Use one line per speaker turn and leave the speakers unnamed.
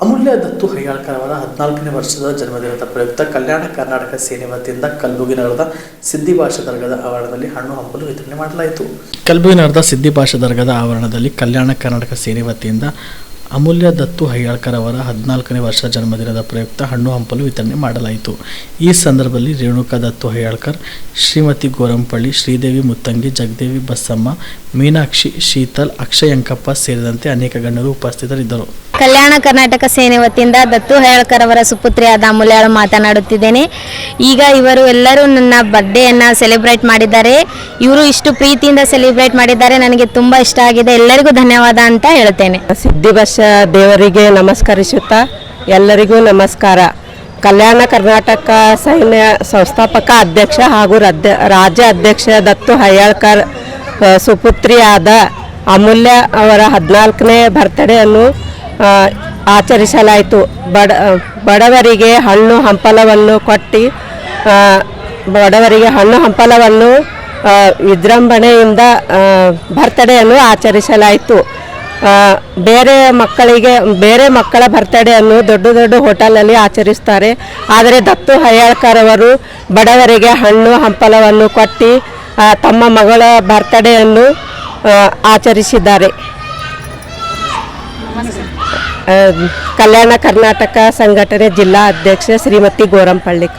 ಅಮೂಲ್ಯ ದತ್ತು ಹೈಯಾಳ್ಕರ್ ಅವರ ಹದಿನಾಲ್ಕನೇ ವರ್ಷದ ಜನ್ಮದಿನದ ಪ್ರಯುಕ್ತ ಕಲ್ಯಾಣ ಕರ್ನಾಟಕ ಸೇನೆ ವತಿಯಿಂದ ಕಲ್ಬುಗಿ ನಗರದ ಸಿದ್ಧಿಭಾಷಾ ದರ್ಗದ ಆವರಣದಲ್ಲಿ ಹಣ್ಣು ಹಂಪಲು ವಿತರಣೆ ಮಾಡಲಾಯಿತು. ಕಲ್ಬುಗಿ ನಗರದ ಸಿದ್ಧಿಭಾಷಾ ದರ್ಗದ ಆವರಣದಲ್ಲಿ ಕಲ್ಯಾಣ ಕರ್ನಾಟಕ ಸೇನೆ ವತಿಯಿಂದ ಅಮೂಲ್ಯ ದತ್ತು ಹಯ್ಯಾಳ್ಕರ್ ಅವರ ಹದಿನಾಲ್ಕನೇ ವರ್ಷ ಜನ್ಮದಿನದ ಪ್ರಯುಕ್ತ ಹಣ್ಣು ಹಂಪಲು ವಿತರಣೆ ಮಾಡಲಾಯಿತು. ಈ ಸಂದರ್ಭದಲ್ಲಿ ರೇಣುಕಾ ದತ್ತು ಹಯ್ಯಾಳ್ಕರ್ ಶ್ರೀಮತಿ ಗೋರಂಪಳ್ಳಿ ಶ್ರೀದೇವಿ ಮುತ್ತಂಗಿ ಜಗದೇವಿ ಬಸಮ್ಮ ಮೀನಾಕ್ಷಿ ಶೀತಲ್ ಅಕ್ಷಯಂಕಪ್ಪ ಸೇರಿದಂತೆ ಅನೇಕ ಗಣ್ಯರು ಉಪಸ್ಥಿತರಿದ್ದರು.
ಕಲ್ಯಾಣ ಕರ್ನಾಟಕ ಸೇನೆ ವತಿಯಿಂದ ದತ್ತು ಹೇಳಕರ್ ಅವರ ಸುಪುತ್ರಿಯಾದ ಅಮೂಲ್ಯಾಳು ಮಾತನಾಡುತ್ತಿದ್ದೇನೆ. ಈಗ ಇವರು ಎಲ್ಲರೂ ನನ್ನ ಬರ್ಡೇಯನ್ನು ಸೆಲೆಬ್ರೇಟ್ ಮಾಡಿದ್ದಾರೆ. ಇವರು ಇಷ್ಟು ಪ್ರೀತಿಯಿಂದ ಸೆಲೆಬ್ರೇಟ್ ಮಾಡಿದ್ದಾರೆ. ನನಗೆ ತುಂಬ ಇಷ್ಟ ಆಗಿದೆ. ಎಲ್ಲರಿಗೂ ಧನ್ಯವಾದ ಅಂತ ಹೇಳ್ತೇನೆ.
ಸಿದ್ಧಿಭಾಷ ದೇವರಿಗೆ ನಮಸ್ಕರಿಸುತ್ತಾ ಎಲ್ಲರಿಗೂ ನಮಸ್ಕಾರ. ಕಲ್ಯಾಣ ಕರ್ನಾಟಕ ಸೈನ್ಯ ಸಂಸ್ಥಾಪಕ ಅಧ್ಯಕ್ಷ ಹಾಗೂ ರದ್ದ ರಾಜ್ಯ ಅಧ್ಯಕ್ಷ ದತ್ತು ಹಯ್ಯಾಳ್ಕರ್ ಸುಪುತ್ರಿಯಾದ ಅಮೂಲ್ಯ ಅವರ ಹದಿನಾಲ್ಕನೇ ಬರ್ತ್ಡೇಯನ್ನು ಆಚರಿಸಲಾಯಿತು. ಬಡ ಬಡವರಿಗೆ ಹಣ್ಣು ಹಂಪಲವನ್ನು ಕೊಟ್ಟು ಬಡವರಿಗೆ ಹಣ್ಣು ಹಂಪಲವನ್ನು ವಿಜೃಂಭಣೆಯಿಂದ ಬರ್ತ್ಡೇಯನ್ನು ಆಚರಿಸಲಾಯಿತು. ಬೇರೆ ಮಕ್ಕಳಿಗೆ, ಬೇರೆ ಮಕ್ಕಳ ಬರ್ತಡೆಯನ್ನು ದೊಡ್ಡ ದೊಡ್ಡ ಹೋಟೆಲಲ್ಲಿ ಆಚರಿಸ್ತಾರೆ. ಆದರೆ ದತ್ತು ಹಯ್ಯಾಳ್ಕರ್ ಅವರು ಬಡವರಿಗೆ ಹಣ್ಣು, ಹಂಪಲವನ್ನು ಕೊಟ್ಟು ತಮ್ಮ ಮಗಳ ಬರ್ತಡೆಯನ್ನು ಆಚರಿಸಿದ್ದಾರೆ. ಕಲ್ಯಾಣ ಕರ್ನಾಟಕ ಸಂಘಟನೆ ಜಿಲ್ಲಾ ಅಧ್ಯಕ್ಷೆ ಶ್ರೀಮತಿ ಗೋರಂಪಳ್ಳಿಕ.